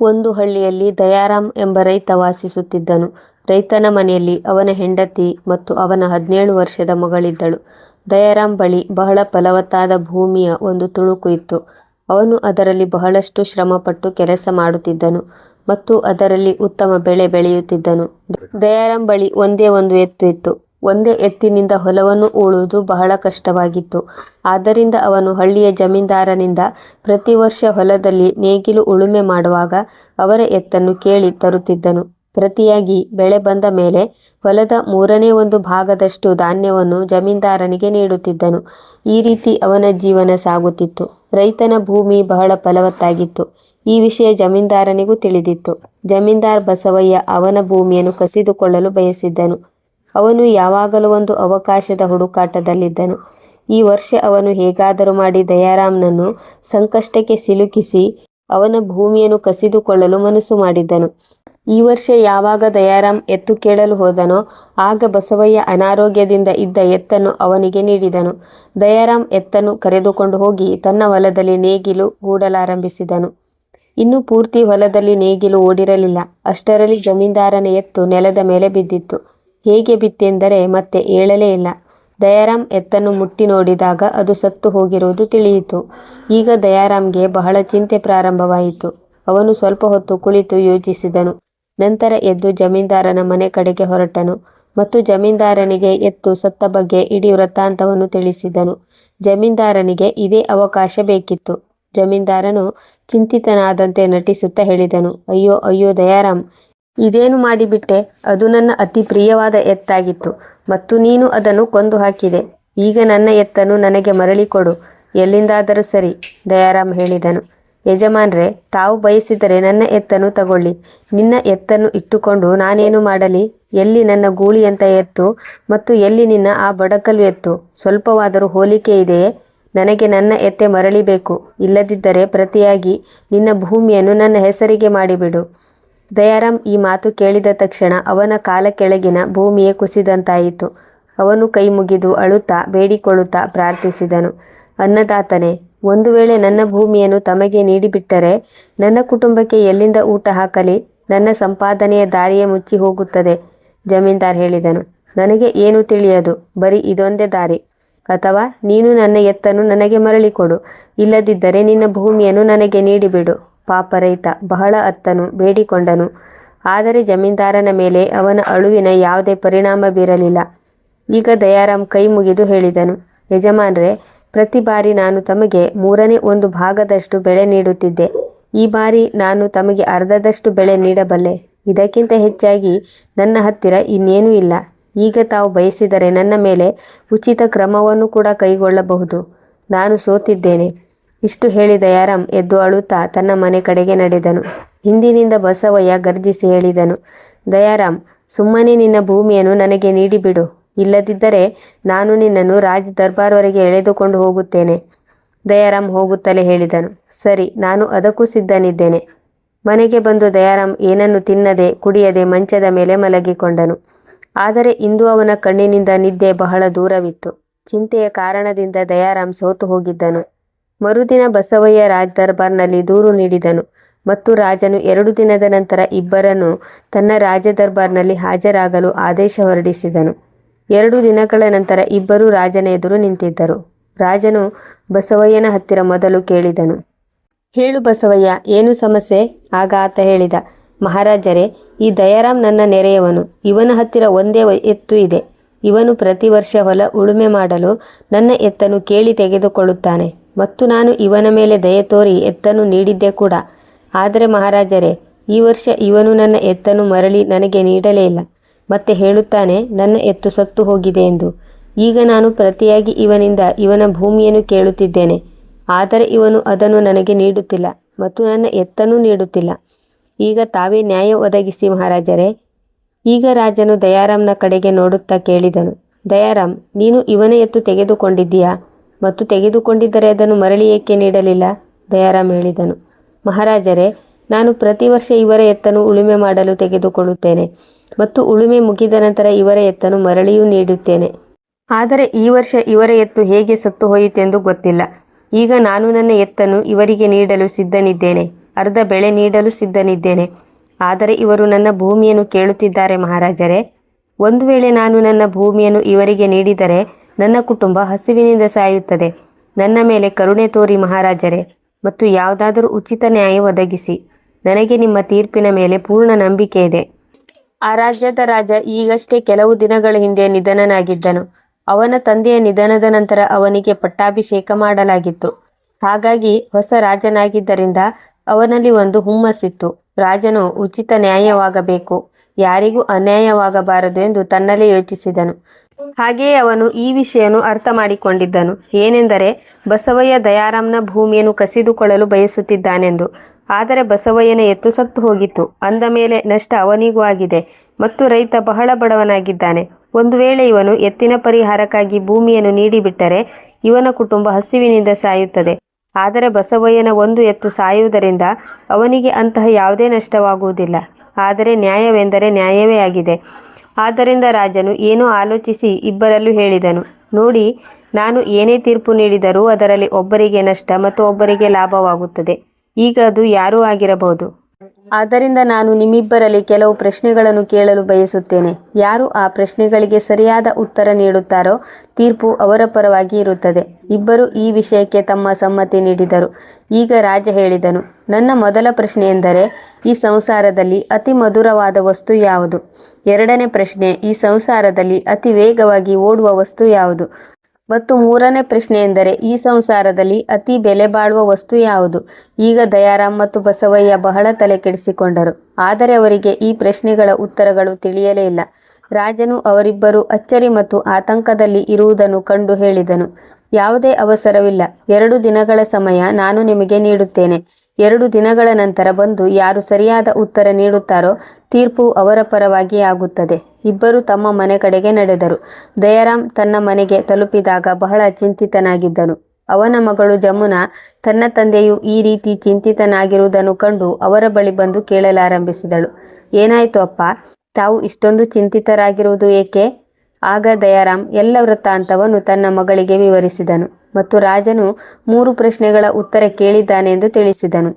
ಒಂದು ಹಳ್ಳಿಯಲ್ಲಿ ದಯಾರಾಮ್ ಎಂಬ ರೈತ ವಾಸಿಸುತ್ತಿದ್ದನು. ರೈತನ ಮನೆಯಲ್ಲಿ ಅವನ ಹೆಂಡತಿ ಮತ್ತು ಅವನ ಹದಿನೇಳು ವರ್ಷದ ಮಗಳಿದ್ದಳು. ದಯಾರಾಮ್ ಬಳಿ ಬಹಳ ಫಲವತ್ತಾದ ಭೂಮಿಯ ಒಂದು ತುಣುಕು ಇತ್ತು. ಅವನು ಅದರಲ್ಲಿ ಬಹಳಷ್ಟು ಶ್ರಮಪಟ್ಟು ಕೆಲಸ ಮಾಡುತ್ತಿದ್ದನು ಮತ್ತು ಅದರಲ್ಲಿ ಉತ್ತಮ ಬೆಳೆ ಬೆಳೆಯುತ್ತಿದ್ದನು. ದಯಾರಾಮ್ ಬಳಿ ಒಂದೇ ಒಂದು ಎತ್ತು ಇತ್ತು. ಒಂದೇ ಎತ್ತಿನಿಂದ ಹೊಲವನ್ನು ಉಳುವುದು ಬಹಳ ಕಷ್ಟವಾಗಿತ್ತು. ಆದ್ದರಿಂದ ಅವನು ಹಳ್ಳಿಯ ಜಮೀನ್ದಾರನಿಂದ ಪ್ರತಿ ವರ್ಷ ಹೊಲದಲ್ಲಿ ನೇಗಿಲು ಉಳುಮೆ ಮಾಡುವಾಗ ಅವರ ಎತ್ತನ್ನು ಕೇಳಿ ತರುತ್ತಿದ್ದನು. ಪ್ರತಿಯಾಗಿ ಬೆಳೆ ಬಂದ ಮೇಲೆ ಹೊಲದ ಮೂರನೇ ಒಂದು ಭಾಗದಷ್ಟು ಧಾನ್ಯವನ್ನು ಜಮೀನ್ದಾರನಿಗೆ ನೀಡುತ್ತಿದ್ದನು. ಈ ರೀತಿ ಅವನ ಜೀವನ ಸಾಗುತ್ತಿತ್ತು. ರೈತನ ಭೂಮಿ ಬಹಳ ಫಲವತ್ತಾಗಿತ್ತು. ಈ ವಿಷಯ ಜಮೀನ್ದಾರನಿಗೂ ತಿಳಿದಿತ್ತು. ಜಮೀನ್ದಾರ್ ಬಸವಯ್ಯ ಅವನ ಭೂಮಿಯನ್ನು ಕಸಿದುಕೊಳ್ಳಲು ಬಯಸಿದ್ದನು. ಅವನು ಯಾವಾಗಲೂ ಒಂದು ಅವಕಾಶದ ಹುಡುಕಾಟದಲ್ಲಿದ್ದನು. ಈ ವರ್ಷ ಅವನು ಹೇಗಾದರೂ ಮಾಡಿ ದಯಾರಾಮ್ನನ್ನು ಸಂಕಷ್ಟಕ್ಕೆ ಸಿಲುಕಿಸಿ ಅವನ ಭೂಮಿಯನ್ನು ಕಸಿದುಕೊಳ್ಳಲು ಮನಸ್ಸು ಮಾಡಿದ್ದನು. ಈ ವರ್ಷ ಯಾವಾಗ ದಯಾರಾಮ್ ಎತ್ತು ಕೇಳಲು ಹೋದನೋ ಆಗ ಬಸವಯ್ಯ ಅನಾರೋಗ್ಯದಿಂದ ಇದ್ದ ಎತ್ತನ್ನು ಅವನಿಗೆ ನೀಡಿದನು. ದಯಾರಾಮ್ ಎತ್ತನ್ನು ಕರೆದುಕೊಂಡು ಹೋಗಿ ತನ್ನ ಹೊಲದಲ್ಲಿ ನೇಗಿಲು ಹೂಡಲಾರಂಭಿಸಿದನು. ಇನ್ನೂ ಪೂರ್ತಿ ಹೊಲದಲ್ಲಿ ನೇಗಿಲು ಓಡಿರಲಿಲ್ಲ. ಅಷ್ಟರಲ್ಲಿ ಜಮೀನ್ದಾರನ ಎತ್ತು ನೆಲದ ಮೇಲೆ ಬಿದ್ದಿತ್ತು. ಹೇಗೆ ಬಿತ್ತೆಂದರೆ ಮತ್ತೆ ಏಳಲೇ ಇಲ್ಲ. ದಯಾರಾಮ್ ಎತ್ತನ್ನು ಮುಟ್ಟಿ ನೋಡಿದಾಗ ಅದು ಸತ್ತು ಹೋಗಿರುವುದು ತಿಳಿಯಿತು. ಈಗ ದಯಾರಾಮ್ಗೆ ಬಹಳ ಚಿಂತೆ ಪ್ರಾರಂಭವಾಯಿತು. ಅವನು ಸ್ವಲ್ಪ ಹೊತ್ತು ಕುಳಿತು ಯೋಚಿಸಿದನು. ನಂತರ ಎದ್ದು ಜಮೀನ್ದಾರನ ಮನೆ ಕಡೆಗೆ ಹೊರಟನು ಮತ್ತು ಜಮೀನ್ದಾರನಿಗೆ ಎತ್ತು ಸತ್ತ ಬಗ್ಗೆ ಇಡೀ ವೃತ್ತಾಂತವನ್ನು ತಿಳಿಸಿದನು. ಜಮೀನ್ದಾರನಿಗೆ ಇದೇ ಅವಕಾಶ ಬೇಕಿತ್ತು. ಜಮೀನ್ದಾರನು ಚಿಂತಿತನಾದಂತೆ ನಟಿಸುತ್ತಾ ಹೇಳಿದನು, ಅಯ್ಯೋ ಅಯ್ಯೋ ದಯಾರಾಮ್, ಇದೇನು ಮಾಡಿಬಿಟ್ಟೆ. ಅದು ನನ್ನ ಅತಿ ಪ್ರಿಯವಾದ ಎತ್ತಾಗಿತ್ತು ಮತ್ತು ನೀನು ಅದನ್ನು ಕೊಂದು ಹಾಕಿದೆ. ಈಗ ನನ್ನ ಎತ್ತನ್ನು ನನಗೆ ಮರಳಿ ಕೊಡು. ಎಲ್ಲಿಂದಾದರೂ ಸರಿ. ದಯಾರಾಮ್ ಹೇಳಿದನು. ಯಜಮಾನ್ರೆ, ತಾವು ಬಯಸಿದರೆ ನನ್ನ ಎತ್ತನ್ನು ತಗೊಳ್ಳಿ. ನಿನ್ನ ಎತ್ತನ್ನು ಇಟ್ಟುಕೊಂಡು ನಾನೇನು ಮಾಡಲಿ. ಎಲ್ಲಿ ನನ್ನ ಗೂಳಿಯಂಥ ಎತ್ತು, ಮತ್ತು ಎಲ್ಲಿ ನಿನ್ನ ಆ ಬಡಕಲು ಎತ್ತು. ಸ್ವಲ್ಪವಾದರೂ ಹೋಲಿಕೆ ಇದೆಯೇ. ನನಗೆ ನನ್ನ ಎತ್ತೆ ಮರಳಿಬೇಕು. ಇಲ್ಲದಿದ್ದರೆ ಪ್ರತಿಯಾಗಿ ನಿನ್ನ ಭೂಮಿಯನ್ನು ನನ್ನ ಹೆಸರಿಗೆ ಮಾಡಿಬಿಡು. ದಯಾರಾಮ್ ಈ ಮಾತು ಕೇಳಿದ ತಕ್ಷಣ ಅವನ ಕಾಲ ಕೆಳಗಿನ ಭೂಮಿಯೇ ಕುಸಿದಂತಾಯಿತು. ಅವನು ಕೈ ಮುಗಿದು ಅಳುತ್ತಾ ಬೇಡಿಕೊಳ್ಳುತ್ತಾ ಪ್ರಾರ್ಥಿಸಿದನು, ಅನ್ನದಾತನೇ, ಒಂದು ವೇಳೆ ನನ್ನ ಭೂಮಿಯನ್ನು ತಮಗೆ ನೀಡಿಬಿಟ್ಟರೆ ನನ್ನ ಕುಟುಂಬಕ್ಕೆ ಎಲ್ಲಿಂದ ಊಟ ಹಾಕಲಿ. ನನ್ನ ಸಂಪಾದನೆಯ ದಾರಿಯೇ ಮುಚ್ಚಿ ಹೋಗುತ್ತದೆ. ಜಮೀನ್ದಾರ್ ಹೇಳಿದನು, ನನಗೆ ಏನು ತಿಳಿಯದು. ಬರೀ ಇದೊಂದೇ ದಾರಿ. ಅಥವಾ ನೀನು ನನ್ನ ಎತ್ತನ್ನು ನನಗೆ ಮರಳಿ ಕೊಡು. ಇಲ್ಲದಿದ್ದರೆ ನಿನ್ನ ಭೂಮಿಯನ್ನು ನನಗೆ ನೀಡಿಬಿಡು. ಪಾಪ ರೈತ ಬಹಳ ಅತ್ತನು, ಬೇಡಿಕೊಂಡನು. ಆದರೆ ಜಮೀನ್ದಾರನ ಮೇಲೆ ಅವನ ಅಳುವಿನ ಯಾವುದೇ ಪರಿಣಾಮ ಬೀರಲಿಲ್ಲ. ಈಗ ದಯಾರಾಮ್ ಕೈ ಮುಗಿದು ಹೇಳಿದನು, ಯಜಮಾನ್ರೆ ಪ್ರತಿ ಬಾರಿ ನಾನು ತಮಗೆ ಮೂರನೇ ಒಂದು ಭಾಗದಷ್ಟು ಬೆಳೆ ನೀಡುತ್ತಿದ್ದೆ. ಈ ಬಾರಿ ನಾನು ತಮಗೆ ಅರ್ಧದಷ್ಟು ಬೆಳೆ ನೀಡಬಲ್ಲೆ. ಇದಕ್ಕಿಂತ ಹೆಚ್ಚಾಗಿ ನನ್ನ ಹತ್ತಿರ ಇನ್ನೇನೂ ಇಲ್ಲ. ಈಗ ತಾವು ಬಯಸಿದರೆ ನನ್ನ ಮೇಲೆ ಉಚಿತ ಕ್ರಮವನ್ನು ಕೂಡ ಕೈಗೊಳ್ಳಬಹುದು. ನಾನು ಸೋತಿದ್ದೇನೆ. ಇಷ್ಟು ಹೇಳಿ ದಯಾರಾಮ್ ಎದ್ದು ಅಳುತ್ತಾ ತನ್ನ ಮನೆ ಕಡೆಗೆ ನಡೆದನು. ಹಿಂದಿನಿಂದ ಬಸವಯ್ಯ ಗರ್ಜಿಸಿ ಹೇಳಿದನು, ದಯಾರಾಮ್, ಸುಮ್ಮನೆ ನಿನ್ನ ಭೂಮಿಯನ್ನು ನನಗೆ ನೀಡಿಬಿಡು. ಇಲ್ಲದಿದ್ದರೆ ನಾನು ನಿನ್ನನ್ನು ರಾಜ ದರ್ಬಾರ್ವರೆಗೆ ಎಳೆದುಕೊಂಡು ಹೋಗುತ್ತೇನೆ. ದಯಾರಾಮ್ ಹೋಗುತ್ತಲೇ ಹೇಳಿದನು, ಸರಿ, ನಾನು ಅದಕ್ಕೂ ಸಿದ್ಧನಿದ್ದೇನೆ. ಮನೆಗೆ ಬಂದು ದಯಾರಾಮ್ ಏನನ್ನು ತಿನ್ನದೆ ಕುಡಿಯದೆ ಮಂಚದ ಮೇಲೆ ಮಲಗಿಕೊಂಡನು. ಆದರೆ ಇಂದು ಅವನ ಕಣ್ಣಿನಿಂದ ನಿದ್ದೆ ಬಹಳ ದೂರವಿತ್ತು. ಚಿಂತೆಯ ಕಾರಣದಿಂದ ದಯಾರಾಮ್ ಸೋತು ಹೋಗಿದ್ದನು. ಮರುದಿನ ಬಸವಯ್ಯ ರಾಜ ದರ್ಬಾರ್ನಲ್ಲಿ ದೂರು ನೀಡಿದನು ಮತ್ತು ರಾಜನು ಎರಡು ದಿನದ ನಂತರ ಇಬ್ಬರನ್ನು ತನ್ನ ರಾಜ ದರ್ಬಾರ್ನಲ್ಲಿ ಹಾಜರಾಗಲು ಆದೇಶ ಹೊರಡಿಸಿದನು. ಎರಡು ದಿನಗಳ ನಂತರ ಇಬ್ಬರೂ ರಾಜನ ಎದುರು ನಿಂತಿದ್ದರು. ರಾಜನು ಬಸವಯ್ಯನ ಹತ್ತಿರ ಮೊದಲು ಕೇಳಿದನು. ಹೇಳು ಬಸವಯ್ಯ, ಏನು ಸಮಸ್ಯೆ. ಆಗ ಆತ ಹೇಳಿದ, ಮಹಾರಾಜರೇ, ಈ ದಯಾರಾಮ್ ನನ್ನ ನೆರೆಯವನು. ಇವನ ಹತ್ತಿರ ಒಂದೇ ಎತ್ತು ಇದೆ. ಇವನು ಪ್ರತಿ ವರ್ಷ ಹೊಲ ಉಳುಮೆ ಮಾಡಲು ನನ್ನ ಎತ್ತನ್ನು ಕೇಳಿ ತೆಗೆದುಕೊಳ್ಳುತ್ತಾನೆ ಮತ್ತು ನಾನು ಇವನ ಮೇಲೆ ದಯೆ ತೋರಿ ಎತ್ತನ್ನು ನೀಡಿದ್ದೆ ಕೂಡ. ಆದರೆ ಮಹಾರಾಜರೇ, ಈ ವರ್ಷ ಇವನು ನನ್ನ ಎತ್ತನ್ನು ಮರಳಿ ನನಗೆ ನೀಡಲೇ ಇಲ್ಲ. ಮತ್ತೆ ಹೇಳುತ್ತಾನೆ ನನ್ನ ಎತ್ತು ಸತ್ತು ಹೋಗಿದೆ ಎಂದು. ಈಗ ನಾನು ಪ್ರತಿಯಾಗಿ ಇವನಿಂದ ಇವನ ಭೂಮಿಯನ್ನು ಕೇಳುತ್ತಿದ್ದೇನೆ. ಆದರೆ ಇವನು ಅದನ್ನು ನನಗೆ ನೀಡುತ್ತಿಲ್ಲ ಮತ್ತು ನನ್ನ ಎತ್ತನ್ನು ನೀಡುತ್ತಿಲ್ಲ. ಈಗ ತಾವೇ ನ್ಯಾಯ ಒದಗಿಸಿ ಮಹಾರಾಜರೇ. ಈಗ ರಾಜನು ದಯಾರಾಮ್ನ ಕಡೆಗೆ ನೋಡುತ್ತಾ ಕೇಳಿದನು, ದಯಾರಾಮ್, ನೀನು ಇವನ ಎತ್ತು ತೆಗೆದುಕೊಂಡಿದ್ದೀಯಾ ಮತ್ತು ತೆಗೆದುಕೊಂಡಿದ್ದರೆ ಅದನ್ನು ಮರಳಿ ಏಕೆ ನೀಡಲಿಲ್ಲ. ದಯಾರಾಮ್ ಹೇಳಿದನು, ಮಹಾರಾಜರೇ, ನಾನು ಪ್ರತಿ ವರ್ಷ ಇವರ ಎತ್ತನ್ನು ಉಳುಮೆ ಮಾಡಲು ತೆಗೆದುಕೊಳ್ಳುತ್ತೇನೆ ಮತ್ತು ಉಳುಮೆ ಮುಗಿದ ನಂತರ ಇವರ ಎತ್ತನ್ನು ಮರಳಿಯೂ ನೀಡುತ್ತೇನೆ. ಆದರೆ ಈ ವರ್ಷ ಇವರ ಎತ್ತು ಹೇಗೆ ಸತ್ತು ಹೋಯಿತೆಂದು ಗೊತ್ತಿಲ್ಲ. ಈಗ ನಾನು ನನ್ನ ಎತ್ತನ್ನು ಇವರಿಗೆ ನೀಡಲು ಸಿದ್ಧನಿದ್ದೇನೆ. ಅರ್ಧ ಬೆಳೆ ನೀಡಲು ಸಿದ್ಧನಿದ್ದೇನೆ ಆದರೆ ಇವರು ನನ್ನ ಭೂಮಿಯನ್ನು ಕೇಳುತ್ತಿದ್ದಾರೆ ಮಹಾರಾಜರೇ ಒಂದು ವೇಳೆ ನಾನು ನನ್ನ ಭೂಮಿಯನ್ನು ಇವರಿಗೆ ನೀಡಿದರೆ ನನ್ನ ಕುಟುಂಬ ಹಸಿವಿನಿಂದ ಸಾಯುತ್ತದೆ. ನನ್ನ ಮೇಲೆ ಕರುಣೆ ತೋರಿ ಮಹಾರಾಜರೇ, ಮತ್ತು ಯಾವುದಾದರೂ ಉಚಿತ ನ್ಯಾಯ ಒದಗಿಸಿ. ನನಗೆ ನಿಮ್ಮ ತೀರ್ಪಿನ ಮೇಲೆ ಪೂರ್ಣ ನಂಬಿಕೆ ಇದೆ. ಆ ರಾಜ್ಯದ ರಾಜ ಈಗಷ್ಟೇ ಕೆಲವು ದಿನಗಳ ಹಿಂದೆ ನಿಧನನಾಗಿದ್ದನು. ಅವನ ತಂದೆಯ ನಿಧನದ ನಂತರ ಅವನಿಗೆ ಪಟ್ಟಾಭಿಷೇಕ ಮಾಡಲಾಗಿತ್ತು. ಹಾಗಾಗಿ ಹೊಸ ರಾಜನಾಗಿದ್ದರಿಂದ ಅವನಲ್ಲಿ ಒಂದು ಹುಮ್ಮಸ್ಸಿತ್ತು. ರಾಜನು ಉಚಿತ ನ್ಯಾಯವಾಗಬೇಕು. ಯಾರಿಗೂ ಅನ್ಯಾಯವಾಗಬಾರದು ಎಂದು ತನ್ನಲ್ಲೇ ಯೋಚಿಸಿದನು. ಹಾಗೆಯೇ ಅವನು ಈ ವಿಷಯವನ್ನು ಅರ್ಥ ಮಾಡಿಕೊಂಡಿದ್ದನು ಏನೆಂದರೆ, ಬಸವಯ್ಯ ದಯಾರಾಮ್ನ ಭೂಮಿಯನ್ನು ಕಸಿದುಕೊಳ್ಳಲು ಬಯಸುತ್ತಿದ್ದಾನೆಂದು. ಆದರೆ ಬಸವಯ್ಯನ ಎತ್ತು ಸತ್ತು ಹೋಗಿತ್ತು. ಅಂದ ಮೇಲೆ ನಷ್ಟ ಅವನಿಗೂ ಆಗಿದೆ. ಮತ್ತು ರೈತ ಬಹಳ ಬಡವನಾಗಿದ್ದಾನೆ. ಒಂದು ವೇಳೆ ಇವನು ಎತ್ತಿನ ಪರಿಹಾರಕ್ಕಾಗಿ ಭೂಮಿಯನ್ನು ನೀಡಿಬಿಟ್ಟರೆ ಇವನ ಕುಟುಂಬ ಹಸಿವಿನಿಂದ ಸಾಯುತ್ತದೆ. ಆದರೆ ಬಸವಯ್ಯನ ಒಂದು ಎತ್ತು ಸಾಯುವುದರಿಂದ ಅವನಿಗೆ ಅಂತಹ ಯಾವುದೇ ನಷ್ಟವಾಗುವುದಿಲ್ಲ. ಆದರೆ ನ್ಯಾಯವೆಂದರೆ ನ್ಯಾಯವೇ ಆಗಿದೆ. ಆದ್ದರಿಂದ ರಾಜನು ಏನೋ ಆಲೋಚಿಸಿ ಇಬ್ಬರಲ್ಲೂ ಹೇಳಿದನು. ನೋಡಿ, ನಾನು ಏನೇ ತೀರ್ಪು ನೀಡಿದರೂ ಅದರಲ್ಲಿ ಒಬ್ಬರಿಗೆ ನಷ್ಟ ಮತ್ತು ಒಬ್ಬರಿಗೆ ಲಾಭವಾಗುತ್ತದೆ. ಈಗ ಅದು ಯಾರೂ ಆಗಿರಬಹುದು. ಆದ್ದರಿಂದ ನಾನು ನಿಮ್ಮಿಬ್ಬರಲ್ಲಿ ಕೆಲವು ಪ್ರಶ್ನೆಗಳನ್ನು ಕೇಳಲು ಬಯಸುತ್ತೇನೆ. ಯಾರು ಆ ಪ್ರಶ್ನೆಗಳಿಗೆ ಸರಿಯಾದ ಉತ್ತರ ನೀಡುತ್ತಾರೋ ತೀರ್ಪು ಅವರ ಪರವಾಗಿ ಇರುತ್ತದೆ. ಇಬ್ಬರು ಈ ವಿಷಯಕ್ಕೆ ತಮ್ಮ ಸಮ್ಮತಿ ನೀಡಿದರು. ಈಗ ರಾಜ ಹೇಳಿದನು, ನನ್ನ ಮೊದಲ ಪ್ರಶ್ನೆ ಎಂದರೆ ಈ ಸಂಸಾರದಲ್ಲಿ ಅತಿ ಮಧುರವಾದ ವಸ್ತು ಯಾವುದು? ಎರಡನೇ ಪ್ರಶ್ನೆ, ಈ ಸಂಸಾರದಲ್ಲಿ ಅತಿ ವೇಗವಾಗಿ ಓಡುವ ವಸ್ತು ಯಾವುದು? ಮತ್ತು ಮೂರನೇ ಪ್ರಶ್ನೆ ಎಂದರೆ, ಈ ಸಂಸಾರದಲ್ಲಿ ಅತಿ ಬೆಲೆ ಬಾಳುವ ವಸ್ತು ಯಾವುದು? ಈಗ ದಯಾರಾಮ್ ಮತ್ತು ಬಸವಯ್ಯ ಬಹಳ ತಲೆ ಕೆಡಿಸಿಕೊಂಡರು ಆದರೆ ಅವರಿಗೆ ಈ ಪ್ರಶ್ನೆಗಳ ಉತ್ತರಗಳು ತಿಳಿಯಲೇ ಇಲ್ಲ. ರಾಜನು ಅವರಿಬ್ಬರು ಅಚ್ಚರಿ ಮತ್ತು ಆತಂಕದಲ್ಲಿ ಇರುವುದನ್ನು ಕಂಡು ಹೇಳಿದನು. ಯಾವುದೇ ಅವಸರವಿಲ್ಲ. ಎರಡು ದಿನಗಳ ಸಮಯ ನಾನು ನಿಮಗೆ ನೀಡುತ್ತೇನೆ. ಎರಡು ದಿನಗಳ ನಂತರ ಬಂದು ಯಾರು ಸರಿಯಾದ ಉತ್ತರ ನೀಡುತ್ತಾರೋ ತೀರ್ಪು ಅವರ ಪರವಾಗಿ ಆಗುತ್ತದೆ. ಇಬ್ಬರು ತಮ್ಮ ಮನೆ ಕಡೆಗೆ ನಡೆದರು. ದಯಾರಾಮ್ ತನ್ನ ಮನೆಗೆ ತಲುಪಿದಾಗ ಬಹಳ ಚಿಂತಿತನಾಗಿದ್ದನು. ಅವನ ಮಗಳು ಜಮುನಾ ತನ್ನ ತಂದೆಯು ಈ ರೀತಿ ಚಿಂತಿತನಾಗಿರುವುದನ್ನು ಕಂಡು ಅವರ ಬಳಿ ಬಂದು ಕೇಳಲಾರಂಭಿಸಿದಳು. ಏನಾಯಿತು ಅಪ್ಪ? ತಾವು ಇಷ್ಟೊಂದು ಚಿಂತಿತರಾಗಿರುವುದು ಏಕೆ? ಆಗ ದಯಾರಾಮ್ ಎಲ್ಲ ವೃತ್ತಾಂತವನ್ನು ತನ್ನ ಮಗಳಿಗೆ ವಿವರಿಸಿದನು ಮತ್ತು ರಾಜನು ಮೂರು ಪ್ರಶ್ನೆಗಳ ಉತ್ತರ ಕೇಳಿದ್ದಾನೆಂದು ತಿಳಿಸಿದನು.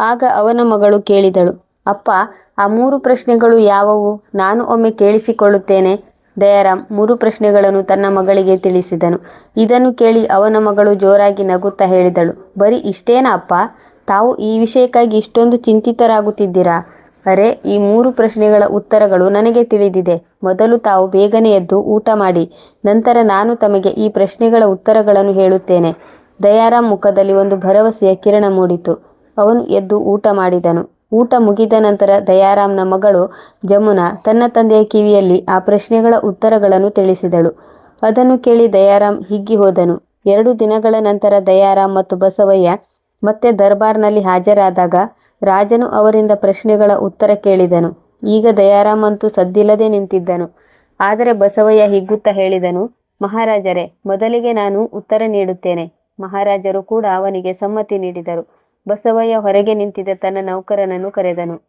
ಆಗ ಅವನ ಮಗಳು ಕೇಳಿದಳು ಅಪ್ಪ, ಆ ಮೂರು ಪ್ರಶ್ನೆಗಳು ಯಾವುವು? ನಾನು ಒಮ್ಮೆ ಕೇಳಿಸಿಕೊಳ್ಳುತ್ತೇನೆ. ದಯಾರಾಮ್ ಮೂರು ಪ್ರಶ್ನೆಗಳನ್ನು ತನ್ನ ಮಗಳಿಗೆ ತಿಳಿಸಿದನು. ಇದನ್ನು ಕೇಳಿ ಅವನ ಮಗಳು ಜೋರಾಗಿ ನಗುತ್ತಾ ಹೇಳಿದಳು. ಬರೀ ಇಷ್ಟೇನಾ ಅಪ್ಪ? ತಾವು ಈ ವಿಷಯಕ್ಕಾಗಿ ಇಷ್ಟೊಂದು ಚಿಂತಿತರಾಗುತ್ತಿದ್ದೀರಾ? ಅರೆ, ಈ ಮೂರು ಪ್ರಶ್ನೆಗಳ ಉತ್ತರಗಳು ನನಗೆ ತಿಳಿದಿದೆ. ಮೊದಲು ತಾವು ಬೇಗನೆ ಎದ್ದು ಊಟ ಮಾಡಿ. ನಂತರ ನಾನು ತಮಗೆ ಈ ಪ್ರಶ್ನೆಗಳ ಉತ್ತರಗಳನ್ನು ಹೇಳುತ್ತೇನೆ. ದಯಾರಾಮ್ ಮುಖದಲ್ಲಿ ಒಂದು ಭರವಸೆಯ ಕಿರಣ ಮೂಡಿತು. ಅವನು ಎದ್ದು ಊಟ ಮಾಡಿದನು. ಊಟ ಮುಗಿದ ನಂತರ ದಯಾರಾಮ್ನ ಮಗಳು ಜಮುನಾ ತನ್ನ ತಂದೆಯ ಕಿವಿಯಲ್ಲಿ ಆ ಪ್ರಶ್ನೆಗಳ ಉತ್ತರಗಳನ್ನು ತಿಳಿಸಿದಳು. ಅದನ್ನು ಕೇಳಿ ದಯಾರಾಮ್ ಹಿಗ್ಗಿ ಹೋದನು. ಎರಡು ದಿನಗಳ ನಂತರ ದಯಾರಾಮ್ ಮತ್ತು ಬಸವಯ್ಯ ಮತ್ತೆ ದರ್ಬಾರ್ನಲ್ಲಿ ಹಾಜರಾದಾಗ ರಾಜನು ಅವರಿಂದ ಪ್ರಶ್ನೆಗಳ ಉತ್ತರ ಕೇಳಿದನು. ಈಗ ದಯಾರಾಮ್ ಅಂತೂ ಸದ್ದಿಲ್ಲದೆ ನಿಂತಿದ್ದನು. ಆದರೆ ಬಸವಯ್ಯ ಹಿಗ್ಗುತ್ತಾ ಹೇಳಿದನು, ಮಹಾರಾಜರೇ, ಮೊದಲಿಗೆ ನಾನು ಉತ್ತರ ನೀಡುತ್ತೇನೆ. ಮಹಾರಾಜರು ಕೂಡ ಅವನಿಗೆ ಸಮ್ಮತಿ ನೀಡಿದರು. ಬಸವಯ್ಯ ಹೊರಗೆ ನಿಂತಿದ್ದ ತನ್ನ ನೌಕರನನ್ನು ಕರೆದನು.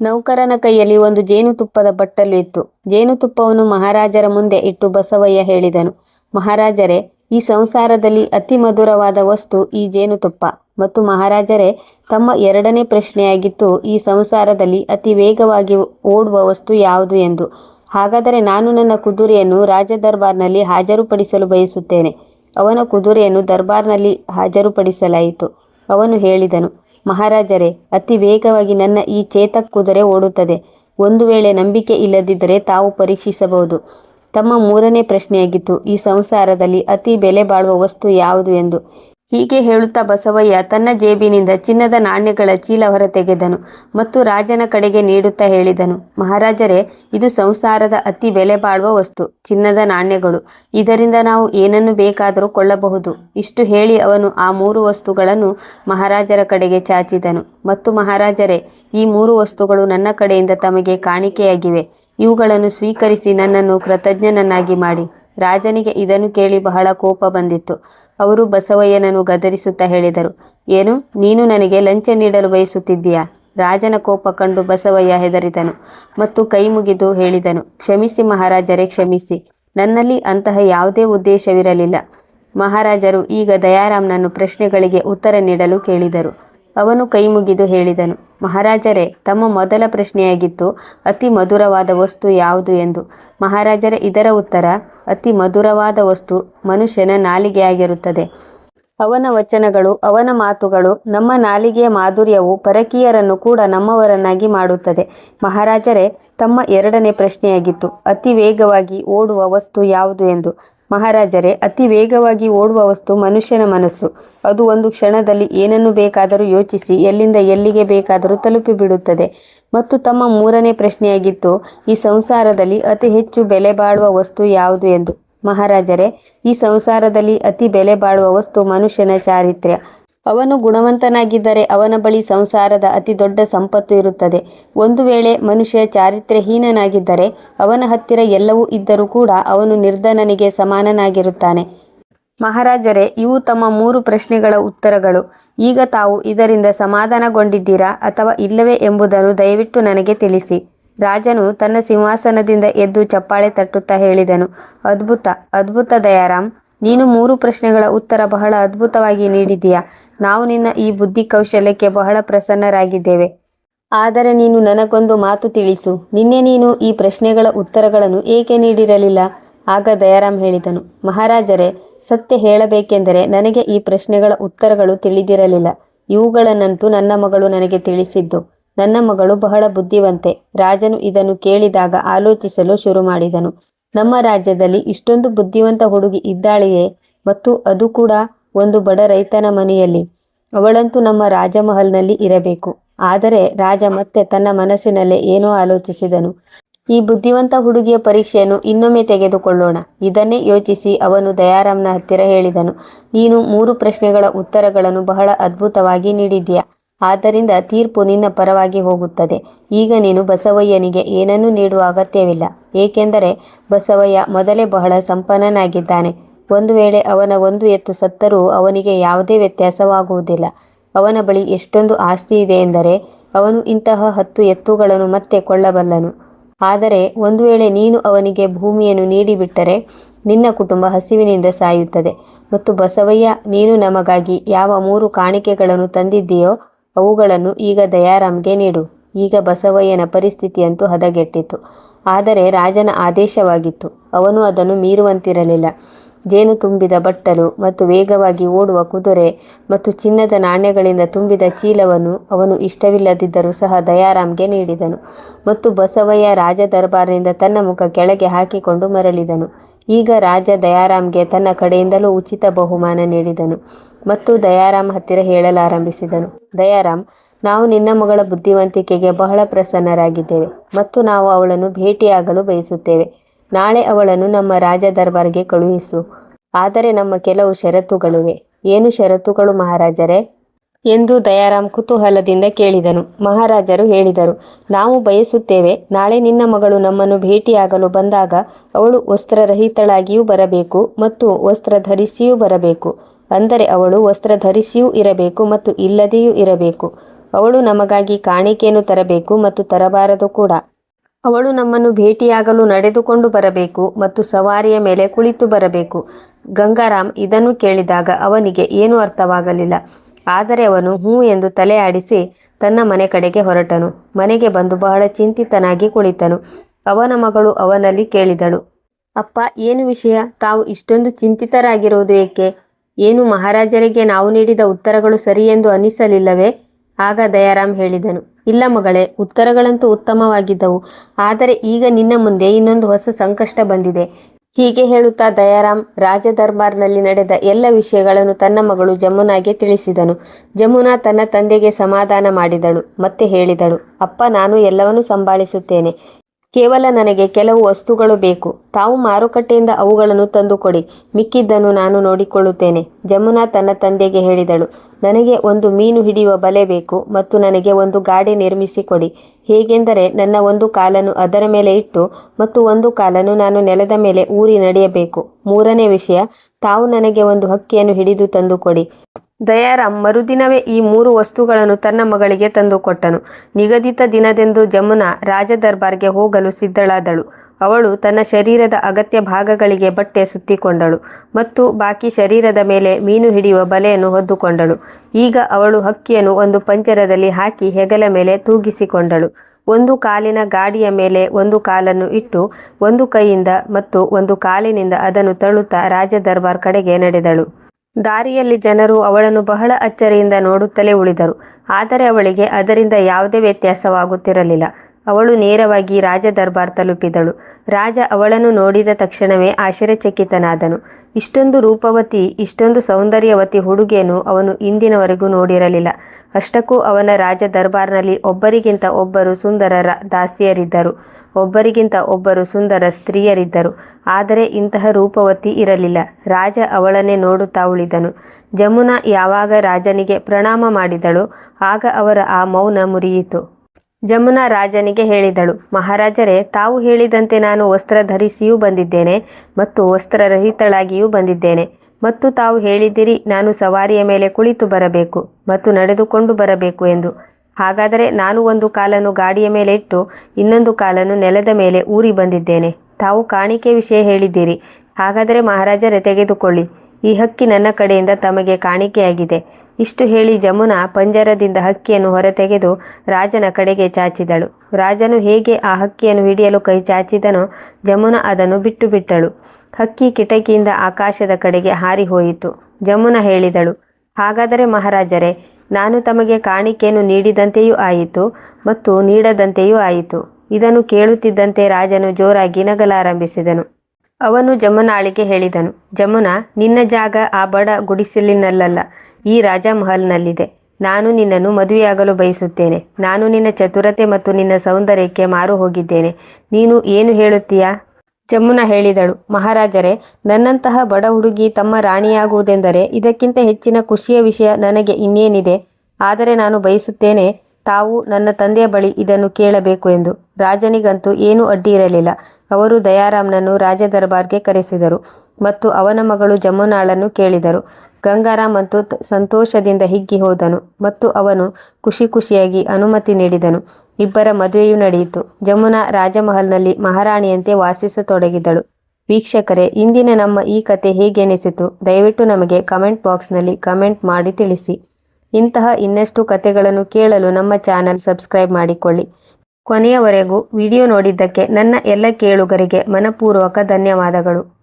ನೌಕರನ ಕೈಯಲ್ಲಿ ಒಂದು ಜೇನುತುಪ್ಪದ ಬಟ್ಟಲು ಇತ್ತು. ಜೇನುತುಪ್ಪವನ್ನು ಮಹಾರಾಜರ ಮುಂದೆ ಇಟ್ಟು ಬಸವಯ್ಯ ಹೇಳಿದನು. ಮಹಾರಾಜರೇ, ಈ ಸಂಸಾರದಲ್ಲಿ ಅತಿ ಮಧುರವಾದ ವಸ್ತು ಈ ಜೇನುತುಪ್ಪ ಮತ್ತು ಮಹಾರಾಜರೇ, ತಮ್ಮ ಎರಡನೇ ಪ್ರಶ್ನೆಯಾಗಿತ್ತು, ಈ ಸಂಸಾರದಲ್ಲಿ ಅತಿ ವೇಗವಾಗಿ ಓಡುವ ವಸ್ತು ಯಾವುದು ಎಂದು. ಹಾಗಾದರೆ ನಾನು ನನ್ನ ಕುದುರೆಯನ್ನು ರಾಜ ದರ್ಬಾರ್ನಲ್ಲಿ ಹಾಜರುಪಡಿಸಲು ಬಯಸುತ್ತೇನೆ. ಅವನ ಕುದುರೆಯನ್ನು ದರ್ಬಾರ್ನಲ್ಲಿ ಹಾಜರುಪಡಿಸಲಾಯಿತು. ಅವನು ಹೇಳಿದನು, ಮಹಾರಾಜರೇ, ಅತಿ ವೇಗವಾಗಿ ನನ್ನ ಈ ಚೇತಕ್ ಕುದುರೆ ಓಡುತ್ತದೆ. ಒಂದು ವೇಳೆ ನಂಬಿಕೆ ಇಲ್ಲದಿದ್ದರೆ ತಾವು ಪರೀಕ್ಷಿಸಬಹುದು. ತಮ್ಮ ಮೂರನೇ ಪ್ರಶ್ನೆಯಾಗಿತ್ತು, ಈ ಸಂಸಾರದಲ್ಲಿ ಅತಿ ಬೆಲೆ ಬಾಳುವ ವಸ್ತು ಯಾವುದು ಎಂದು. ಹೀಗೆ ಹೇಳುತ್ತಾ ಬಸವಯ್ಯ ತನ್ನ ಜೇಬಿನಿಂದ ಚಿನ್ನದ ನಾಣ್ಯಗಳ ಚೀಲ ಹೊರತೆಗೆದನು ಮತ್ತು ರಾಜನ ಕಡೆಗೆ ನೀಡುತ್ತಾ ಹೇಳಿದನು, ಮಹಾರಾಜರೇ, ಇದು ಸಂಸಾರದ ಅತಿ ಬೆಲೆ ಬಾಳುವ ವಸ್ತು, ಚಿನ್ನದ ನಾಣ್ಯಗಳು. ಇದರಿಂದ ನಾವು ಏನನ್ನು ಬೇಕಾದರೂ ಕೊಳ್ಳಬಹುದು. ಇಷ್ಟು ಹೇಳಿ ಅವನು ಆ ಮೂರು ವಸ್ತುಗಳನ್ನು ಮಹಾರಾಜರ ಕಡೆಗೆ ಚಾಚಿದನು, ಮತ್ತು ಮಹಾರಾಜರೇ, ಈ ಮೂರು ವಸ್ತುಗಳು ನನ್ನ ಕಡೆಯಿಂದ ತಮಗೆ ಕಾಣಿಕೆಯಾಗಿವೆ. ಇವುಗಳನ್ನು ಸ್ವೀಕರಿಸಿ ನನ್ನನ್ನು ಕೃತಜ್ಞನನ್ನಾಗಿ ಮಾಡಿ. ರಾಜನಿಗೆ ಇದನ್ನು ಕೇಳಿ ಬಹಳ ಕೋಪ ಬಂದಿತ್ತು. ಅವರು ಬಸವಯ್ಯನನ್ನು ಗದರಿಸುತ್ತಾ ಹೇಳಿದರು. ಏನು, ನೀನು ನನಗೆ ಲಂಚ ನೀಡಲು ಬಯಸುತ್ತಿದ್ದೀಯಾ? ರಾಜನ ಕೋಪ ಕಂಡು ಬಸವಯ್ಯ ಹೆದರಿದನು ಮತ್ತು ಕೈ ಮುಗಿದು ಹೇಳಿದನು. ಕ್ಷಮಿಸಿ ಮಹಾರಾಜರೇ, ಕ್ಷಮಿಸಿ. ನನ್ನಲ್ಲಿ ಅಂತಹ ಯಾವುದೇ ಉದ್ದೇಶವಿರಲಿಲ್ಲ. ಮಹಾರಾಜರು ಈಗ ದಯಾರಾಮ್ನನ್ನು ಪ್ರಶ್ನೆಗಳಿಗೆ ಉತ್ತರ ನೀಡಲು ಕೇಳಿದರು. ಅವನು ಕೈಮುಗಿದು ಹೇಳಿದನು. ಮಹಾರಾಜರೇ, ತಮ್ಮ ಮೊದಲ ಪ್ರಶ್ನೆಯಾಗಿತ್ತು, ಅತಿ ಮಧುರವಾದ ವಸ್ತು ಯಾವುದು? ಎಂದು. ಮಹಾರಾಜರ, ಇದರ ಉತ್ತರ ಅತಿ ಮಧುರವಾದ ವಸ್ತು ಮನುಷ್ಯನ ನಾಲಿಗೆಯಾಗಿರುತ್ತದೆ. ಅವನ ವಚನಗಳು, ಅವನ ಮಾತುಗಳು, ನಮ್ಮ ನಾಲಿಗೆಯ ಮಾಧುರ್ಯವು ಪರಕೀಯರನ್ನು ಕೂಡ ನಮ್ಮವರನ್ನಾಗಿ ಮಾಡುತ್ತದೆ. ಮಹಾರಾಜರೇ, ತಮ್ಮ ಎರಡನೇ ಪ್ರಶ್ನೆಯಾಗಿತ್ತು. ಅತಿ ವೇಗವಾಗಿ ಓಡುವ ವಸ್ತು ಯಾವುದು ಎಂದು. ಮಹಾರಾಜರೇ, ಅತಿ ವೇಗವಾಗಿ ಓಡುವ ವಸ್ತು ಮನುಷ್ಯನ ಮನಸ್ಸು. ಅದು ಒಂದು ಕ್ಷಣದಲ್ಲಿ ಏನನ್ನು ಬೇಕಾದರೂ ಯೋಚಿಸಿ, ಎಲ್ಲಿಂದ ಎಲ್ಲಿಗೆ ಬೇಕಾದರೂ ತಲುಪಿಬಿಡುತ್ತದೆ ಮತ್ತು ತಮ್ಮ ಮೂರನೇ ಪ್ರಶ್ನೆಯಾಗಿತ್ತು, ಈ ಸಂಸಾರದಲ್ಲಿ ಅತಿ ಹೆಚ್ಚು ಬೆಲೆ ಬಾಳುವ ವಸ್ತು ಯಾವುದು ಎಂದು. ಮಹಾರಾಜರೇ, ಈ ಸಂಸಾರದಲ್ಲಿ ಅತಿ ಬೆಲೆ ಬಾಳುವ ವಸ್ತು ಮನುಷ್ಯನ ಚಾರಿತ್ರ್ಯ. ಅವನು ಗುಣವಂತನಾಗಿದ್ದರೆ ಅವನ ಬಳಿ ಸಂಸಾರದ ಅತಿ ದೊಡ್ಡ ಸಂಪತ್ತು ಇರುತ್ತದೆ. ಒಂದು ವೇಳೆ ಮನುಷ್ಯ ಚಾರಿತ್ರ್ಯಹೀನನಾಗಿದ್ದರೆ ಅವನ ಹತ್ತಿರ ಎಲ್ಲವೂ ಇದ್ದರೂ ಕೂಡ ಅವನು ನಿರ್ಧನನಿಗೆ ಸಮಾನನಾಗಿರುತ್ತಾನೆ. ಮಹಾರಾಜರೇ, ಇವು ತಮ್ಮ ಮೂರು ಪ್ರಶ್ನೆಗಳ ಉತ್ತರಗಳು. ಈಗ ತಾವು ಇದರಿಂದ ಸಮಾಧಾನಗೊಂಡಿದ್ದೀರಾ ಅಥವಾ ಇಲ್ಲವೇ ಎಂಬುದನ್ನು ದಯವಿಟ್ಟು ನನಗೆ ತಿಳಿಸಿ. ರಾಜನು ತನ್ನ ಸಿಂಹಾಸನದಿಂದ ಎದ್ದು ಚಪ್ಪಾಳೆ ತಟ್ಟುತ್ತಾ ಹೇಳಿದನು. ಅದ್ಭುತ ಅದ್ಭುತ ದಯಾರಾಮ್, ನೀನು ಮೂರು ಪ್ರಶ್ನೆಗಳ ಉತ್ತರ ಬಹಳ ಅದ್ಭುತವಾಗಿ ನೀಡಿದೀಯಾ ನಾವು ನಿನ್ನ ಈ ಬುದ್ಧಿ ಕೌಶಲ್ಯಕ್ಕೆ ಬಹಳ ಪ್ರಸನ್ನರಾಗಿದ್ದೇವೆ. ಆದರೆ ನೀನು ನನಗೊಂದು ಮಾತು ತಿಳಿಸು. ನಿನ್ನೆ ನೀನು ಈ ಪ್ರಶ್ನೆಗಳ ಉತ್ತರಗಳನ್ನು ಏಕೆ ನೀಡಿರಲಿಲ್ಲ? ಆಗ ದಯಾರಾಮ್ ಹೇಳಿದನು, ಮಹಾರಾಜರೇ, ಸತ್ಯ ಹೇಳಬೇಕೆಂದರೆ ನನಗೆ ಈ ಪ್ರಶ್ನೆಗಳ ಉತ್ತರಗಳು ತಿಳಿದಿರಲಿಲ್ಲ. ಇವುಗಳನ್ನಂತೂ ನನ್ನ ಮಗಳು ನನಗೆ ತಿಳಿಸಿದ್ದು. ನನ್ನ ಮಗಳು ಬಹಳ ಬುದ್ಧಿವಂತೆ. ರಾಜನು ಇದನ್ನು ಕೇಳಿದಾಗ ಆಲೋಚಿಸಲು ಶುರು ಮಾಡಿದನು. ನಮ್ಮ ರಾಜ್ಯದಲ್ಲಿ ಇಷ್ಟೊಂದು ಬುದ್ಧಿವಂತ ಹುಡುಗಿ ಇದ್ದಾಳೆಯೇ? ಮತ್ತು ಅದು ಕೂಡ ಒಂದು ಬಡ ರೈತನ ಮನೆಯಲ್ಲಿ. ಅವಳಂತೂ ನಮ್ಮ ರಾಜಮಹಲ್ನಲ್ಲಿ ಇರಬೇಕು. ಆದರೆ ರಾಜ ಮತ್ತೆ ತನ್ನ ಮನಸ್ಸಿನಲ್ಲೇ ಏನೋ ಆಲೋಚಿಸಿದನು. ಈ ಬುದ್ಧಿವಂತ ಹುಡುಗಿಯ ಪರೀಕ್ಷೆಯನ್ನು ಇನ್ನೊಮ್ಮೆ ತೆಗೆದುಕೊಳ್ಳೋಣ. ಇದನ್ನೇ ಯೋಚಿಸಿ ಅವನು ದಯಾರಾಮ್ನ ಹತ್ತಿರ ಹೇಳಿದನು. ನೀನು ಮೂರು ಪ್ರಶ್ನೆಗಳ ಉತ್ತರಗಳನ್ನು ಬಹಳ ಅದ್ಭುತವಾಗಿ ನೀಡಿದ್ದೀಯಾ? ಆದ್ದರಿಂದ ತೀರ್ಪು ನಿನ್ನ ಪರವಾಗಿ ಹೋಗುತ್ತದೆ. ಈಗ ನೀನು ಬಸವಯ್ಯನಿಗೆ ಏನನ್ನೂ ನೀಡುವ ಅಗತ್ಯವಿಲ್ಲ. ಏಕೆಂದರೆ ಬಸವಯ್ಯ ಮೊದಲೇ ಬಹಳ ಸಂಪನ್ನನಾಗಿದ್ದಾನೆ. ಒಂದು ವೇಳೆ ಅವನ ಒಂದು ಎತ್ತು ಸತ್ತರೂ ಅವನಿಗೆ ಯಾವುದೇ ವ್ಯತ್ಯಾಸವಾಗುವುದಿಲ್ಲ. ಅವನ ಬಳಿ ಎಷ್ಟೊಂದು ಆಸ್ತಿ ಇದೆ ಎಂದರೆ ಅವನು ಇಂತಹ ಹತ್ತು ಎತ್ತುಗಳನ್ನು ಮತ್ತೆ ಕೊಳ್ಳಬಲ್ಲನು. ಆದರೆ ಒಂದು ವೇಳೆ ನೀನು ಅವನಿಗೆ ಭೂಮಿಯನ್ನು ನೀಡಿಬಿಟ್ಟರೆ ನಿನ್ನ ಕುಟುಂಬ ಹಸಿವಿನಿಂದ ಸಾಯುತ್ತದೆ. ಮತ್ತು ಬಸವಯ್ಯ, ನೀನು ನಮಗಾಗಿ ಯಾವ ಮೂರು ಕಾಣಿಕೆಗಳನ್ನು ತಂದಿದ್ದೀಯೋ ಅವುಗಳನ್ನು ಈಗ ದಯಾರಾಮ್ಗೆ ನೀಡು. ಈಗ ಬಸವಯ್ಯನ ಪರಿಸ್ಥಿತಿಯಂತೂ ಹದಗೆಟ್ಟಿತ್ತು ಆದರೆ ರಾಜನ ಆದೇಶವಾಗಿತ್ತು. ಅವನು ಅದನ್ನು ಮೀರುವಂತಿರಲಿಲ್ಲ. ಜೇನು ತುಂಬಿದ ಬಟ್ಟಲು ಮತ್ತು ವೇಗವಾಗಿ ಓಡುವ ಕುದುರೆ ಮತ್ತು ಚಿನ್ನದ ನಾಣ್ಯಗಳಿಂದ ತುಂಬಿದ ಚೀಲವನ್ನು ಅವನು ಇಷ್ಟವಿಲ್ಲದಿದ್ದರೂ ಸಹ ದಯಾರಾಮ್ಗೆ ನೀಡಿದನು. ಮತ್ತು ಬಸವಯ್ಯ ರಾಜ ದರ್ಬಾರ್ನಿಂದ ತನ್ನ ಮುಖ ಕೆಳಗೆ ಹಾಕಿಕೊಂಡು ಮರಳಿದನು. ಈಗ ರಾಜ ದಯಾರಾಮ್ಗೆ ತನ್ನ ಕಡೆಯಿಂದಲೂ ಉಚಿತ ಬಹುಮಾನ ನೀಡಿದನು ಮತ್ತು ದಯಾರಾಮ್ ಹತ್ತಿರ ಹೇಳಲಾರಂಭಿಸಿದನು. ದಯಾರಾಮ್, ನಾವು ನಿನ್ನ ಮಗಳ ಬುದ್ಧಿವಂತಿಕೆಗೆ ಬಹಳ ಪ್ರಸನ್ನರಾಗಿದ್ದೇವೆ ಮತ್ತು ನಾವು ಅವಳನ್ನು ಭೇಟಿಯಾಗಲು ಬಯಸುತ್ತೇವೆ. ನಾಳೆ ಅವಳನ್ನು ನಮ್ಮ ರಾಜ ದರ್ಬಾರ್ಗೆ ಕಳುಹಿಸು. ಆದರೆ ನಮ್ಮ ಕೆಲವು ಷರತ್ತುಗಳಿವೆ. ಏನು ಷರತ್ತುಗಳು ಮಹಾರಾಜರೇ? ಎಂದು ದಯಾರಾಮ್ ಕುತೂಹಲದಿಂದ ಕೇಳಿದನು. ಮಹಾರಾಜರು ಹೇಳಿದರು, ನಾವು ಬಯಸುತ್ತೇವೆ, ನಾಳೆ ನಿನ್ನ ಮಗಳು ನಮ್ಮನ್ನು ಭೇಟಿಯಾಗಲು ಬಂದಾಗ ಅವಳು ವಸ್ತ್ರರಹಿತಳಾಗಿಯೂ ಬರಬೇಕು ಮತ್ತು ವಸ್ತ್ರ ಧರಿಸಿಯೂ ಬರಬೇಕು. ಅಂದರೆ ಅವಳು ವಸ್ತ್ರ ಧರಿಸಿಯೂ ಇರಬೇಕು ಮತ್ತು ಇಲ್ಲದೆಯೂ ಇರಬೇಕು. ಅವಳು ನಮಗಾಗಿ ಕಾಣಿಕೆಯನ್ನು ತರಬೇಕು ಮತ್ತು ತರಬಾರದು ಕೂಡ. ಅವಳು ನಮ್ಮನ್ನು ಭೇಟಿಯಾಗಲು ನಡೆದುಕೊಂಡು ಬರಬೇಕು ಮತ್ತು ಸವಾರಿಯ ಮೇಲೆ ಕುಳಿತು ಬರಬೇಕು. ಗಂಗಾರಾಮ್ ಇದನ್ನು ಕೇಳಿದಾಗ ಅವನಿಗೆ ಏನೂ ಅರ್ಥವಾಗಲಿಲ್ಲ. ಆದರೆ ಅವನು ಹ್ಞೂ ಎಂದು ತಲೆ ಆಡಿಸಿ ತನ್ನ ಮನೆ ಕಡೆಗೆ ಹೊರಟನು. ಮನೆಗೆ ಬಂದು ಬಹಳ ಚಿಂತಿತನಾಗಿ ಕುಳಿತನು. ಅವನ ಮಗಳು ಅವನಲ್ಲಿ ಕೇಳಿದಳು, ಅಪ್ಪ, ಏನು ವಿಷಯ? ತಾವು ಇಷ್ಟೊಂದು ಚಿಂತಿತರಾಗಿರುವುದು ಏಕೆ? ಏನು ಮಹಾರಾಜರಿಗೆ ನಾವು ನೀಡಿದ ಉತ್ತರಗಳು ಸರಿ ಎಂದು ಅನಿಸಲಿಲ್ಲವೇ? ಆಗ ದಯಾರಾಮ್ ಹೇಳಿದನು, ಇಲ್ಲ ಮಗಳೇ, ಉತ್ತರಗಳಂತೂ ಉತ್ತಮವಾಗಿದ್ದವು, ಆದರೆ ಈಗ ನಿನ್ನ ಮುಂದೆ ಇನ್ನೊಂದು ಹೊಸ ಸಂಕಷ್ಟ ಬಂದಿದೆ. ಹೀಗೆ ಹೇಳುತ್ತಾ ದಯಾರಾಮ್ ರಾಜ ದರ್ಬಾರ್ನಲ್ಲಿ ನಡೆದ ಎಲ್ಲ ವಿಷಯಗಳನ್ನು ತನ್ನ ಮಗಳು ಜಮುನಾಗೆ ತಿಳಿಸಿದನು. ಜಮುನಾ ತನ್ನ ತಂದೆಗೆ ಸಮಾಧಾನ ಮಾಡಿದಳು, ಮತ್ತೆ ಹೇಳಿದಳು, ಅಪ್ಪ, ನಾನು ಎಲ್ಲವನ್ನೂ ಸಂಭಾಳಿಸುತ್ತೇನೆ. ಕೇವಲ ನನಗೆ ಕೆಲವು ವಸ್ತುಗಳು ಬೇಕು. ತಾವು ಮಾರುಕಟ್ಟೆಯಿಂದ ಅವುಗಳನ್ನು ತಂದುಕೊಡಿ. ಮಿಕ್ಕಿದ್ದನ್ನು ನಾನು ನೋಡಿಕೊಳ್ಳುತ್ತೇನೆ. ಜಮುನಾ ತನ್ನ ತಂದೆಗೆ ಹೇಳಿದಳು, ನನಗೆ ಒಂದು ಮೀನು ಹಿಡಿಯುವ ಬಲೆ ಬೇಕು ಮತ್ತು ನನಗೆ ಒಂದು ಗಾಡಿ ನಿರ್ಮಿಸಿಕೊಡಿ. ಹೇಗೆಂದರೆ ನನ್ನ ಒಂದು ಕಾಲನ್ನು ಅದರ ಮೇಲೆ ಇಟ್ಟು ಮತ್ತು ಒಂದು ಕಾಲನ್ನು ನಾನು ನೆಲದ ಮೇಲೆ ಊರಿ ನಡೆಯಬೇಕು. ಮೂರನೇ ವಿಷಯ, ತಾವು ನನಗೆ ಒಂದು ಹಕ್ಕಿಯನ್ನು ಹಿಡಿದು ತಂದುಕೊಡಿ. ದಯಾರಾಮ್ ಮರುದಿನವೇ ಈ ಮೂರು ವಸ್ತುಗಳನ್ನು ತನ್ನ ಮಗಳಿಗೆ ತಂದುಕೊಟ್ಟನು. ನಿಗದಿತ ದಿನದಂದು ಜಮುನಾ ರಾಜದರ್ಬಾರ್ಗೆ ಹೋಗಲು ಸಿದ್ಧಳಾದಳು. ಅವಳು ತನ್ನ ಶರೀರದ ಅಗತ್ಯ ಭಾಗಗಳಿಗೆ ಬಟ್ಟೆ ಸುತ್ತಿಕೊಂಡಳು ಮತ್ತು ಬಾಕಿ ಶರೀರದ ಮೇಲೆ ಮೀನು ಹಿಡಿಯುವ ಬಲೆಯನ್ನು ಹೊದ್ದುಕೊಂಡಳು. ಈಗ ಅವಳು ಹಕ್ಕಿಯನ್ನು ಒಂದು ಪಂಜರದಲ್ಲಿ ಹಾಕಿ ಹೆಗಲ ಮೇಲೆ ತೂಗಿಸಿಕೊಂಡಳು. ಒಂದು ಕಾಲಿನ ಗಾಡಿಯ ಮೇಲೆ ಒಂದು ಕಾಲನ್ನು ಇಟ್ಟು ಒಂದು ಕೈಯಿಂದ ಮತ್ತು ಒಂದು ಕಾಲಿನಿಂದ ಅದನ್ನು ತಳ್ಳುತ್ತಾ ರಾಜದರ್ಬಾರ್ ಕಡೆಗೆ ನಡೆದಳು. ದಾರಿಯಲ್ಲಿ ಜನರು ಅವಳನ್ನು ಬಹಳ ಅಚ್ಚರಿಯಿಂದ ನೋಡುತ್ತಲೇ ಉಳಿದರು. ಆದರೆ ಅವಳಿಗೆ ಅದರಿಂದ ಯಾವುದೇ ವ್ಯತ್ಯಾಸವಾಗುತ್ತಿರಲಿಲ್ಲ. ಅವಳು ನೇರವಾಗಿ ರಾಜ ದರ್ಬಾರ್ ತಲುಪಿದಳು. ರಾಜ ಅವಳನ್ನು ನೋಡಿದ ತಕ್ಷಣವೇ ಆಶ್ಚರ್ಯಚಕಿತನಾದನು. ಇಷ್ಟೊಂದು ರೂಪವತಿ, ಇಷ್ಟೊಂದು ಸೌಂದರ್ಯವತಿ ಹುಡುಗಿಯನ್ನು ಅವನು ಇಂದಿನವರೆಗೂ ನೋಡಿರಲಿಲ್ಲ. ಅಷ್ಟಕ್ಕೂ ಅವನ ರಾಜ ದರ್ಬಾರ್ನಲ್ಲಿ ಒಬ್ಬರಿಗಿಂತ ಒಬ್ಬರು ಸುಂದರ ದಾಸಿಯರಿದ್ದರು. ಒಬ್ಬರಿಗಿಂತ ಒಬ್ಬರು ಸುಂದರ ಸ್ತ್ರೀಯರಿದ್ದರು. ಆದರೆ ಇಂತಹ ರೂಪವತಿ ಇರಲಿಲ್ಲ. ರಾಜ ಅವಳನ್ನೇ ನೋಡುತ್ತಾ ಉಳಿದನು. ಜಮುನಾ ಯಾವಾಗ ರಾಜನಿಗೆ ಪ್ರಣಾಮ ಮಾಡಿದಳು, ಆಗ ಅವರ ಆ ಮೌನ ಮುರಿಯಿತು. ಜಮುನಾ ರಾಜನಿಗೆ ಹೇಳಿದಳು, ಮಹಾರಾಜರೇ, ತಾವು ಹೇಳಿದಂತೆ ನಾನು ವಸ್ತ್ರ ಧರಿಸಿಯೂ ಬಂದಿದ್ದೇನೆ ಮತ್ತು ವಸ್ತ್ರರಹಿತಳಾಗಿಯೂ ಬಂದಿದ್ದೇನೆ. ಮತ್ತು ತಾವು ಹೇಳಿದಿರಿ ನಾನು ಸವಾರಿಯ ಮೇಲೆ ಕುಳಿತು ಬರಬೇಕು ಮತ್ತು ನಡೆದುಕೊಂಡು ಬರಬೇಕು ಎಂದು. ಹಾಗಾದರೆ ನಾನು ಒಂದು ಕಾಲನ್ನು ಗಾಡಿಯ ಮೇಲೆ ಇಟ್ಟು ಇನ್ನೊಂದು ಕಾಲನ್ನು ನೆಲದ ಮೇಲೆ ಊರಿ ಬಂದಿದ್ದೇನೆ. ತಾವು ಕಾಣಿಕೆ ವಿಷಯ ಹೇಳಿದ್ದೀರಿ. ಹಾಗಾದರೆ ಮಹಾರಾಜರೇ, ತೆಗೆದುಕೊಳ್ಳಿ. ಈ ಹಕ್ಕಿ ನನ್ನ ಕಡೆಯಿಂದ ತಮಗೆ ಕಾಣಿಕೆಯಾಗಿದೆ. ಇಷ್ಟು ಹೇಳಿ ಜಮುನಾ ಪಂಜರದಿಂದ ಹಕ್ಕಿಯನ್ನು ಹೊರತೆಗೆದು ರಾಜನ ಕಡೆಗೆ ಚಾಚಿದಳು. ರಾಜನು ಹೇಗೆ ಆ ಹಕ್ಕಿಯನ್ನು ಹಿಡಿಯಲು ಕೈ ಚಾಚಿದನೋ ಜಮುನಾ ಅದನ್ನು ಬಿಟ್ಟು ಬಿಟ್ಟಳು. ಹಕ್ಕಿ ಕಿಟಕಿಯಿಂದ ಆಕಾಶದ ಕಡೆಗೆ ಹಾರಿ ಹೋಯಿತು. ಜಮುನಾ ಹೇಳಿದಳು, ಹಾಗಾದರೆ ಮಹಾರಾಜರೇ, ನಾನು ತಮಗೆ ಕಾಣಿಕೆಯನ್ನು ನೀಡಿದಂತೆಯೂ ಆಯಿತು ಮತ್ತು ನೀಡದಂತೆಯೂ ಆಯಿತು. ಇದನ್ನು ಕೇಳುತ್ತಿದ್ದಂತೆ ರಾಜನು ಜೋರಾಗಿ ನಗಲಾರಂಭಿಸಿದನು. ಅವನು ಜಮುನಾಳಿಗೆ ಹೇಳಿದನು, ಜಮುನ, ನಿನ್ನ ಜಾಗ ಆ ಬಡ ಗುಡಿಸಲಿನಲ್ಲಲ್ಲ, ಈ ರಾಜಮಹಲ್ನಲ್ಲಿದೆ. ನಾನು ನಿನ್ನನ್ನು ಮದುವೆಯಾಗಲು ಬಯಸುತ್ತೇನೆ. ನಾನು ನಿನ್ನ ಚತುರತೆ ಮತ್ತು ನಿನ್ನ ಸೌಂದರ್ಯಕ್ಕೆ ಮಾರು ಹೋಗಿದ್ದೇನೆ. ನೀನು ಏನು ಹೇಳುತ್ತೀಯಾ? ಜಮುನ ಹೇಳಿದಳು, ಮಹಾರಾಜರೇ, ನನ್ನಂತಹ ಬಡ ಹುಡುಗಿ ತಮ್ಮ ರಾಣಿಯಾಗುವುದೆಂದರೆ ಇದಕ್ಕಿಂತ ಹೆಚ್ಚಿನ ಖುಷಿಯ ವಿಷಯ ನನಗೆ ಇನ್ನೇನಿದೆ. ಆದರೆ ನಾನು ಬಯಸುತ್ತೇನೆ ತಾವು ನನ್ನ ತಂದೆಯ ಬಳಿ ಇದನ್ನು ಕೇಳಬೇಕು ಎಂದು. ರಾಜನಿಗಂತೂ ಏನೂ ಅಡ್ಡಿ ಇರಲಿಲ್ಲ. ಅವರು ದಯಾರಾಮ್ನನ್ನು ರಾಜ ದರ್ಬಾರ್ಗೆ ಕರೆಸಿದರು ಮತ್ತು ಅವನ ಮಗಳು ಜಮುನಾಳನ್ನು ಕೇಳಿದರು. ಗಂಗಾರಾಮ್ ಅಂತೂ ಸಂತೋಷದಿಂದ ಹಿಗ್ಗಿ ಹೋದನು ಮತ್ತು ಅವನು ಖುಷಿ ಖುಷಿಯಾಗಿ ಅನುಮತಿ ನೀಡಿದನು. ಇಬ್ಬರ ಮದುವೆಯೂ ನಡೆಯಿತು. ಜಮುನಾ ರಾಜಮಹಲ್ನಲ್ಲಿ ಮಹಾರಾಣಿಯಂತೆ ವಾಸಿಸತೊಡಗಿದಳು. ವೀಕ್ಷಕರೇ, ಇಂದಿನ ನಮ್ಮ ಈ ಕತೆ ಹೇಗೆನಿಸಿತು? ದಯವಿಟ್ಟು ನಮಗೆ ಕಮೆಂಟ್ ಬಾಕ್ಸ್ನಲ್ಲಿ ಕಮೆಂಟ್ ಮಾಡಿ ತಿಳಿಸಿ. ಇಂತಹ ಇನ್ನಷ್ಟು ಕಥೆಗಳನ್ನು ಕೇಳಲು ನಮ್ಮ ಚಾನಲ್ ಸಬ್ಸ್ಕ್ರೈಬ್ ಮಾಡಿಕೊಳ್ಳಿ. ಕೊನೆಯವರೆಗೂ ವಿಡಿಯೋ ನೋಡಿದ್ದಕ್ಕೆ ನನ್ನ ಎಲ್ಲ ಕೇಳುಗರಿಗೆ ಮನಪೂರ್ವಕ ಧನ್ಯವಾದಗಳು.